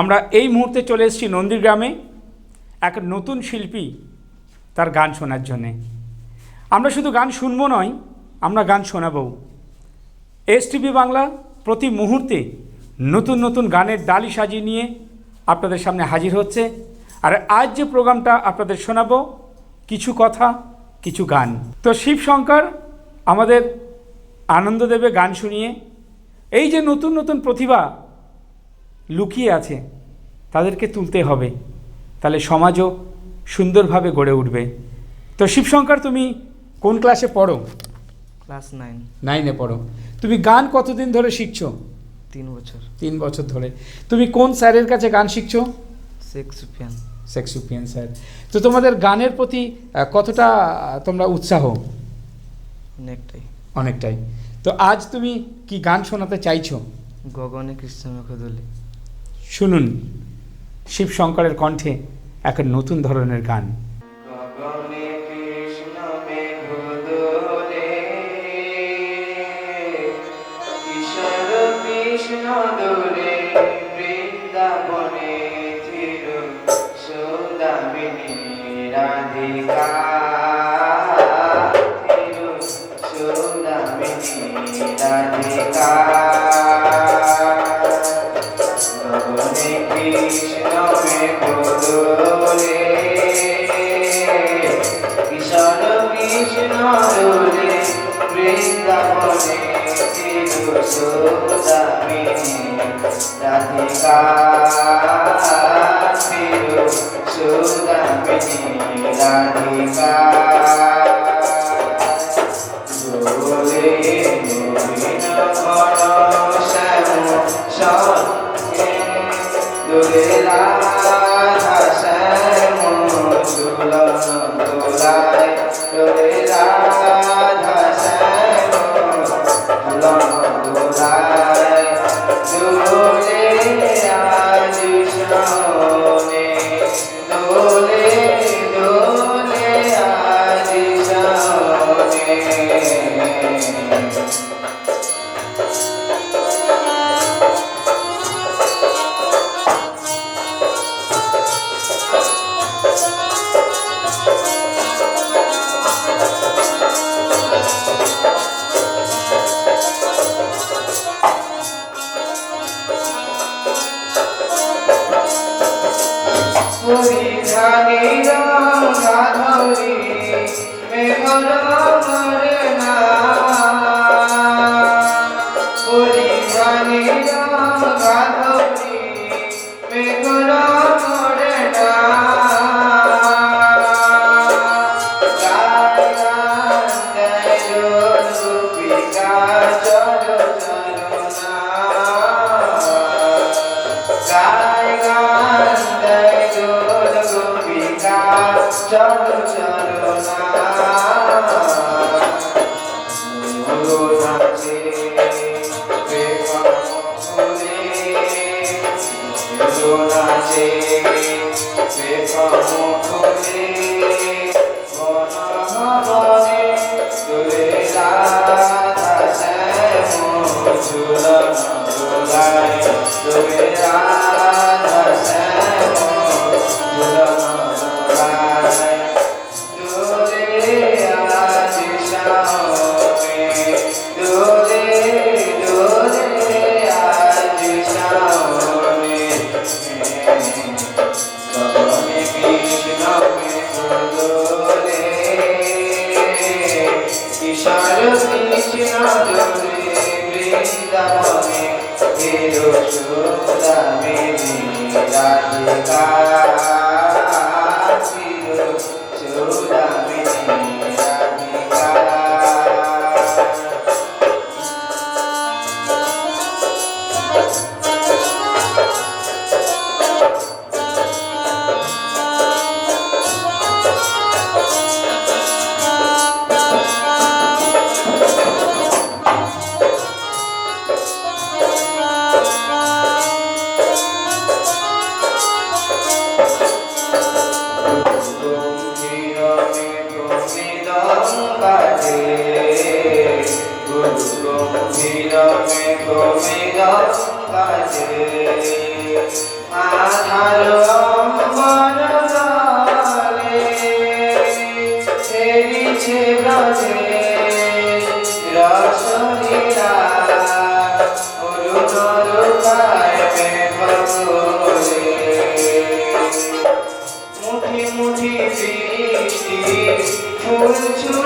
আমরা এই মুহূর্তে চলে এসেছি নন্দীগ্রামে এক নতুন শিল্পী তার গান শোনার জন্যে। আমরা শুধু গান শুনব নয়, আমরা গান শোনাবো। এস টিভি বাংলা প্রতি মুহূর্তে নতুন নতুন গানের ডালি সাজিয়ে নিয়ে আপনাদের সামনে হাজির হচ্ছে। আর আজ যে প্রোগ্রামটা আপনাদের শোনাবো, কিছু কথা, কিছু গান। তো শিবশঙ্কর আমাদের আনন্দ দেবে গান শুনিয়ে, এই যে নতুন নতুন প্রতিভা লুকিয়ে আছে তাদেরকে তুলতে হবে। তাহলে সমাজও সুন্দরভাবে গড়ে উঠবে। তো শিবশঙ্কর তুমি কোন ক্লাসে পড়ো? ক্লাস নাইন নাইনে পড়ো। তুমি গান কতদিন ধরে শিখছো? তিন বছর। তিন বছর ধরে। তুমি কোন স্যারের কাছে গান শিখছো? শেখ সুফিয়ান। সেক্সুপিয়ান স্যার। তো তোমাদের গানের প্রতি কতটা তোমরা উৎসাহ? অনেকটাই। অনেকটাই। তো আজ তুমি কি গান শোনাতে চাইছো? গগনে কৃষ্ণ মেঘদলি শুনুন শিবশঙ্করের কণ্ঠে এক নতুন ধরনের গান। Radhika, Radhika, নাচে প্রেম ফুলে বন বনে দোলে রাধা শ্যাম ঝুলন দোলে রাধা মুঠি ফুল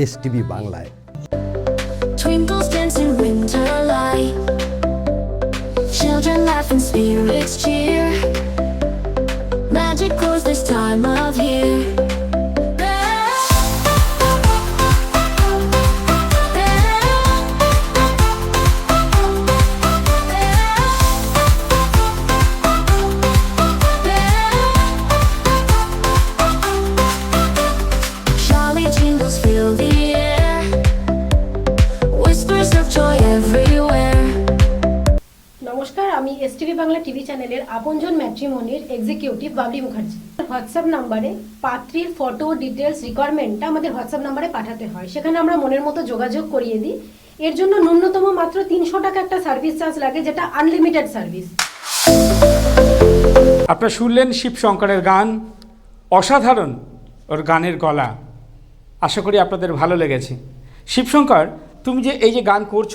এস টিভি বাংলায় Twinkles dance in winter light. Children laugh and spirits cheer. চ্যানেলের আপনজন ম্যাট্রিমনির এক্সিকিউটিভ বাবলি মুখার্জি। হোয়াটসঅ্যাপ নাম্বারে পাত্রীর ফটো ডিটেলস রিকোয়ারমেন্টটা আমাদের হোয়াটসঅ্যাপ নাম্বারে পাঠাতে হয়। সেখানে আমরা মনের মতো যোগাযোগ করিয়ে দিই। এর জন্য ন্যূনতম মাত্র তিনশো টাকা একটা সার্ভিস চার্জ লাগে, যেটা আনলিমিটেড সার্ভিস আপনারা শুনলেন শিবশঙ্করের গান। অসাধারণ ওর গানের গলা। আশা করি আপনাদের ভালো লেগেছে। শিবশঙ্কর তুমি যে এই যে গান করছ,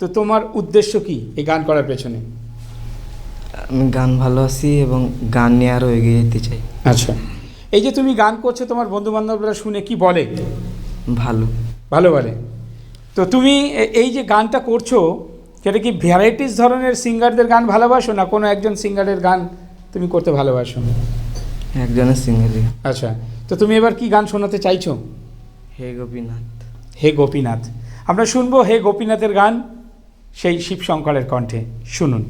তো তোমার উদ্দেশ্য কি এই গান করার পেছনে? আমি গান ভালোবাসি এবং গান নিয়ে আরও এগিয়ে যেতে চাই। আচ্ছা। এই যে তুমি গান করছ তোমার বন্ধু বান্ধবরা শুনে কি বলে? ভালো। ভালো বলে। তো তুমি এই যে গানটা করছ সেটা কি ভ্যারাইটিস ধরনের সিঙ্গারদের গান ভালোবাসো না কোনো একজন সিঙ্গারের গান তুমি করতে ভালোবাসো? একজনের সিঙ্গারি আচ্ছা। তো তুমি এবার কি গান শোনাতে চাইছো? হে গোপীনাথ। হে গোপীনাথ। আমরা শুনব হে গোপীনাথের গান সেই শিবশঙ্করের কণ্ঠে। শুনুন।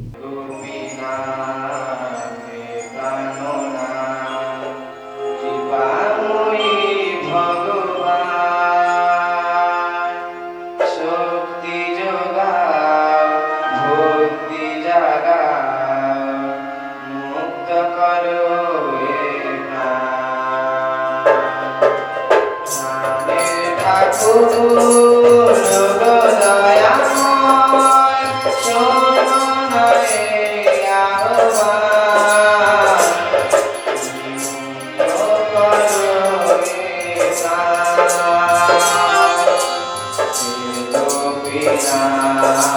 গোপীনাথ,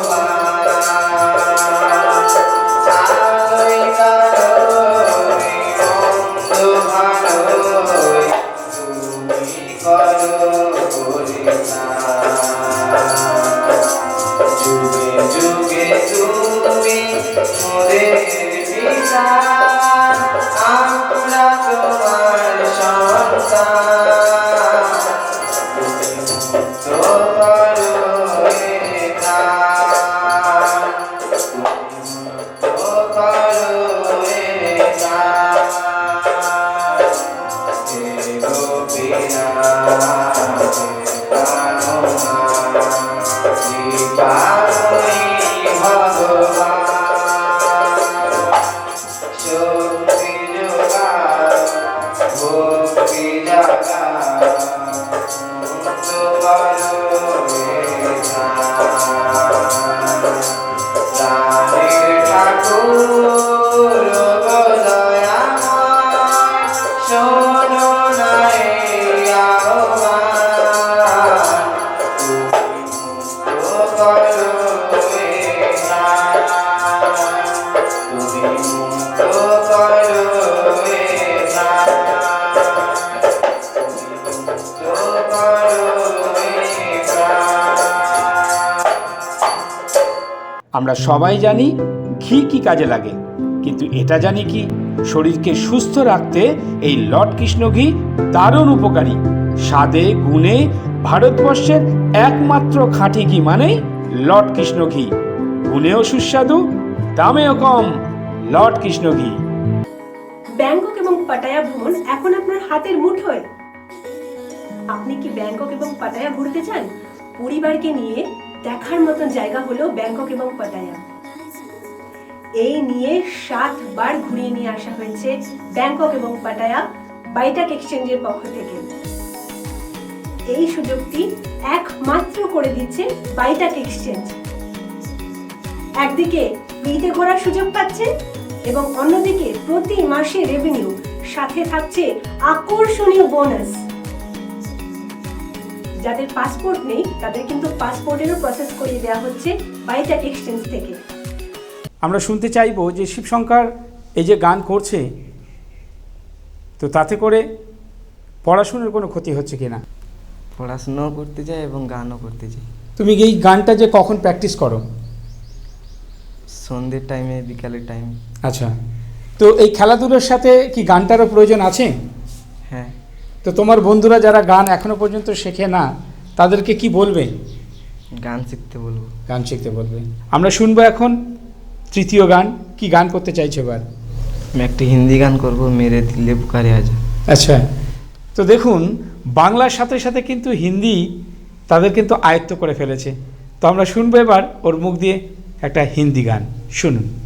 আমরা সবাই জানি ঘি কি কাজে লাগে। কিন্তু এটা জানি কি? শরীরকে সুস্থ রাখতে এই লট কৃষ্ণ ঘি দারুণ উপকারী। স্বাদে, গুণে ভারতবর্ষের একমাত্র খাঁটি ঘি মানেই লট কৃষ্ণ ঘি। গুণেও সুস্বাদু, দামেও কম লট কৃষ্ণ ঘি। ব্যাংকক এবং পাটায়া ভ্রমণ এখন আপনার হাতের মুঠোয়। আপনি কি ব্যাংকক এবং পাটায়া ঘুরতে চান? পরিবারকে নিয়ে দেখার মতন জায়গা হলো ব্যাংকক এবং পাটায়া এই নিয়ে সাতবার ঘুরিয়ে নিয়ে আসা হয়েছে ব্যাংকক এবং পাটায়া বাইটাক এক্সচেঞ্জের পক্ষ থেকে। এই সুযোগটি একমাত্র করে দিচ্ছে বাইটাক এক্সচেঞ্জ। একদিকে ফ্রিতে ঘোরার সুযোগ পাচ্ছে এবং অন্যদিকে প্রতি মাসে রেভিনিউ সাথে থাকছে আকর্ষণীয় বোনাস যাদের পাসপোর্ট নেই তাদের কিন্তু পাসপোর্টেরও প্রসেস করিয়ে দেওয়া হচ্ছে বাইটাক এক্সচেঞ্জ থেকে। আমরা শুনতে চাইব যে শিবশঙ্কর এই যে গান করছে তো তাতে করে পড়াশোনার কোনো ক্ষতি হচ্ছে কি না পড়াশোনাও করতে যাই এবং গানও করতে যাই তুমি এই গানটা যে কখন প্র্যাকটিস করো? সন্ধ্যের টাইমে বিকালের টাইমে আচ্ছা। তো এই খেলাধুলোর সাথে কি গানটারও প্রয়োজন আছে? হ্যাঁ। তো তোমার বন্ধুরা যারা গান এখনও পর্যন্ত শেখে না তাদেরকে কি বলবে? গান শিখতে বলব। গান শিখতে বলবে। আমরা শুনব এখন তৃতীয় গান। কি গান করতে চাইছো এবার? আমি একটি হিন্দি গান করব মেরে দিলে বুকারে আজা। আচ্ছা। তো দেখুন বাংলার সাথে সাথে কিন্তু হিন্দি তাদের কিন্তু আয়ত্ত করে ফেলেছে। তো আমরা শুনব এবার ওর মুখ দিয়ে একটা হিন্দি গান। শুনুন।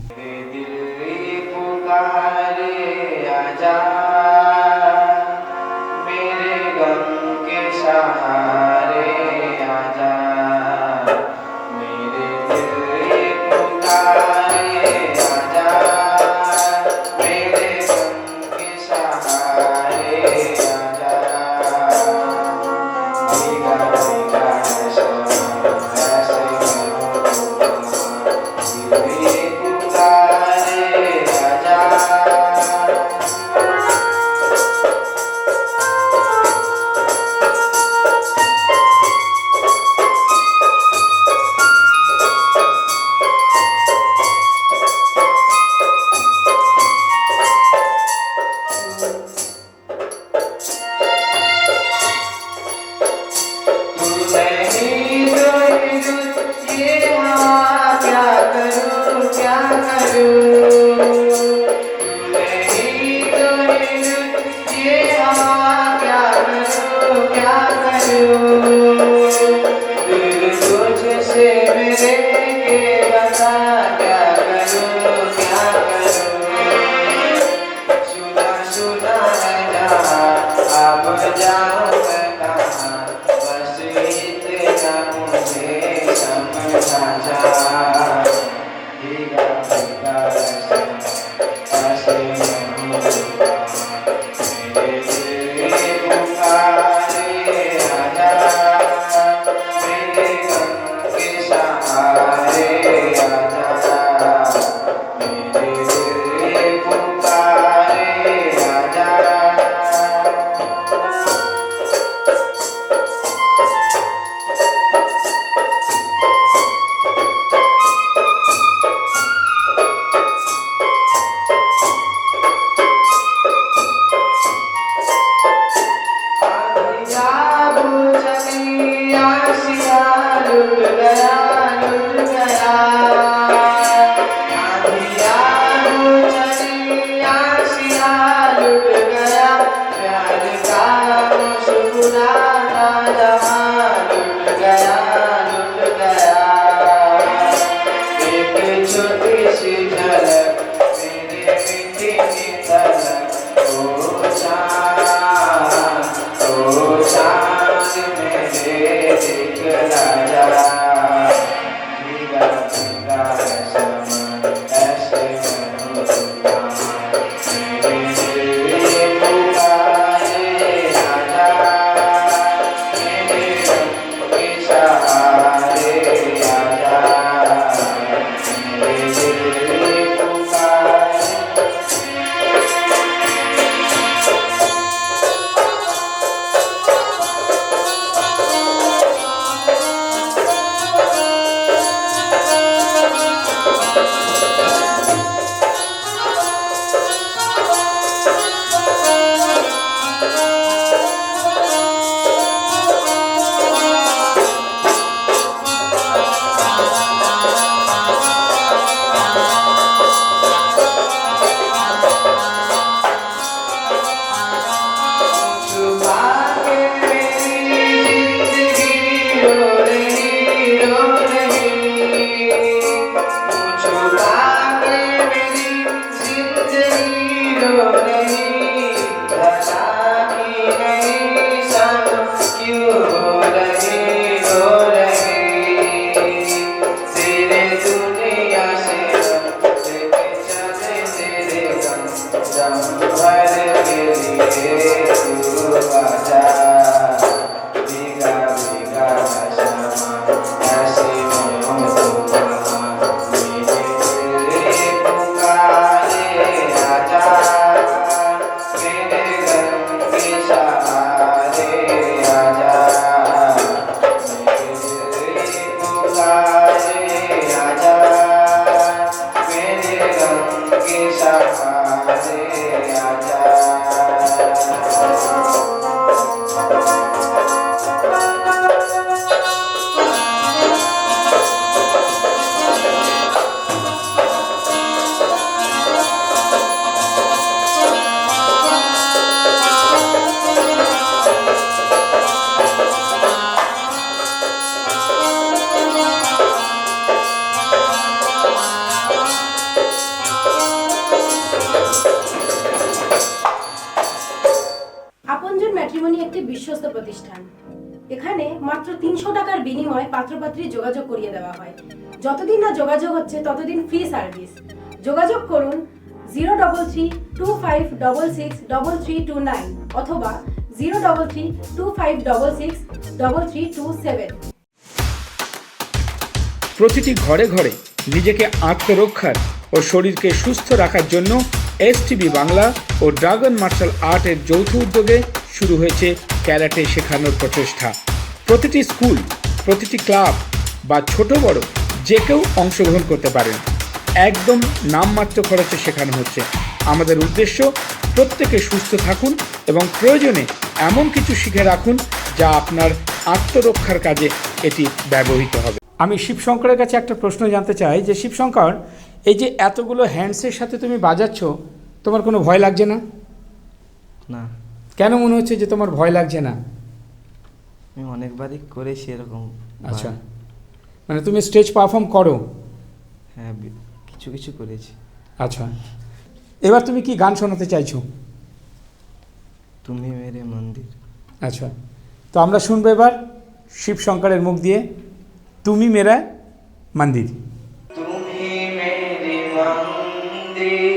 যতদিন না যোগাযোগ হচ্ছে, ততদিন ফ্রি সার্ভিস যোগাযোগ করুন zero double three two five double six double three two nine অথবা zero double three two five double six double three two seven প্রতিটি ঘরে ঘরে নিজেকে আত্মরক্ষার ও শরীরকে সুস্থ রাখার জন্য এসটিভি বাংলা ও ড্রাগন মার্শাল আর্টের যৌথ উদ্যোগে শুরু হয়েছে ক্যারাটে শেখানোর প্রচেষ্টা। প্রতিটি স্কুল, প্রতিটি ক্লাব বা ছোট বড় যে কেউ অংশগ্রহণ করতে পারেন। একদম নামমাত্র খরচে শেখানো হচ্ছে। আমাদের উদ্দেশ্য প্রত্যেকে সুস্থ থাকুন এবং প্রয়োজনে এমন কিছু শিখে রাখুন যা আপনার আত্মরক্ষার কাজে এটি ব্যবহৃত হবে। আমি শিবশঙ্করের কাছে একটা প্রশ্ন জানতে চাই যে শিবশঙ্কর এই যে এতগুলো হ্যান্ডসের সাথে তুমি বাজাচ্ছ তোমার কোনো ভয় লাগছে না? না। কেন মনে হচ্ছে যে তোমার ভয় লাগছে না? আমি অনেকবারই করেছি এরকম আচ্ছা। মানে তুমি স্টেজ পারফর্ম করো। হ্যাঁ কিছু কিছু করেছি। আচ্ছা। এবার তুমি কি গান শোনাতে চাইছো? তুমি মেরে মন্দির। আচ্ছা। তো আমরা শুনব এবার শিব শঙ্করের মুখ দিয়ে তুমি মেরা মন্দির। তুমি মেরে মন্দির।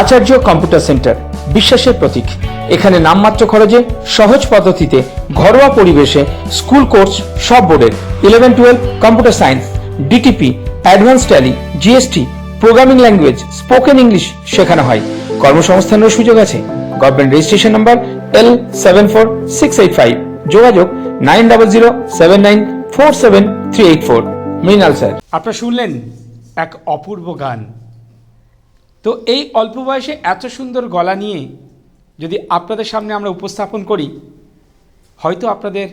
আচার্য কম্পিউটার সেন্টার, বিশ্বাসের প্রতীক। এখানে নামমাত্র খরচে, সহজ পদ্ধতিতে, ঘরোয়া পরিবেশে, স্কুল কোর্স, সব বোর্ডের eleven twelve computer science DTP advance tally GST programming language spoken English শেখানো হয়। কর্মসংস্থানের সুযোগ আছে। Government registration number L seven four six eight five যোগাযোগ nine double zero seven nine four seven three eight four Mrinal sir. আপনারা শুনলেন এক অপূর্ব গান। তো এই অল্প বয়সে এত সুন্দর গলা নিয়ে যদি আপনাদের সামনে আমরা উপস্থাপন করি, হয়তো আপনাদের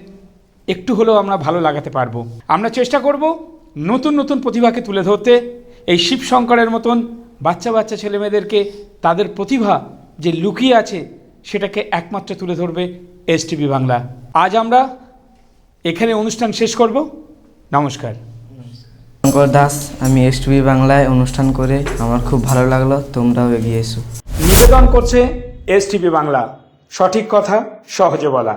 একটু হলেও আমরা ভালো লাগাতে পারব। আমরা চেষ্টা করব নতুন নতুন প্রতিভাকে তুলে ধরতে। এই শিব শঙ্করের মতন বাচ্চা বাচ্চা ছেলেমেয়েদেরকে তাদের প্রতিভা যে লুকিয়ে আছে, সেটাকে একমাত্র তুলে ধরবে এস বাংলা। আজ আমরা এখানে অনুষ্ঠান শেষ করব। নমস্কার। শঙ্কর দাস, আমি এস বাংলায় অনুষ্ঠান করে আমার খুব ভালো লাগল, তোমরাও এগিয়ে এসো। নিবেদন করছে এস বাংলা। সঠিক কথা, সহজে বলা।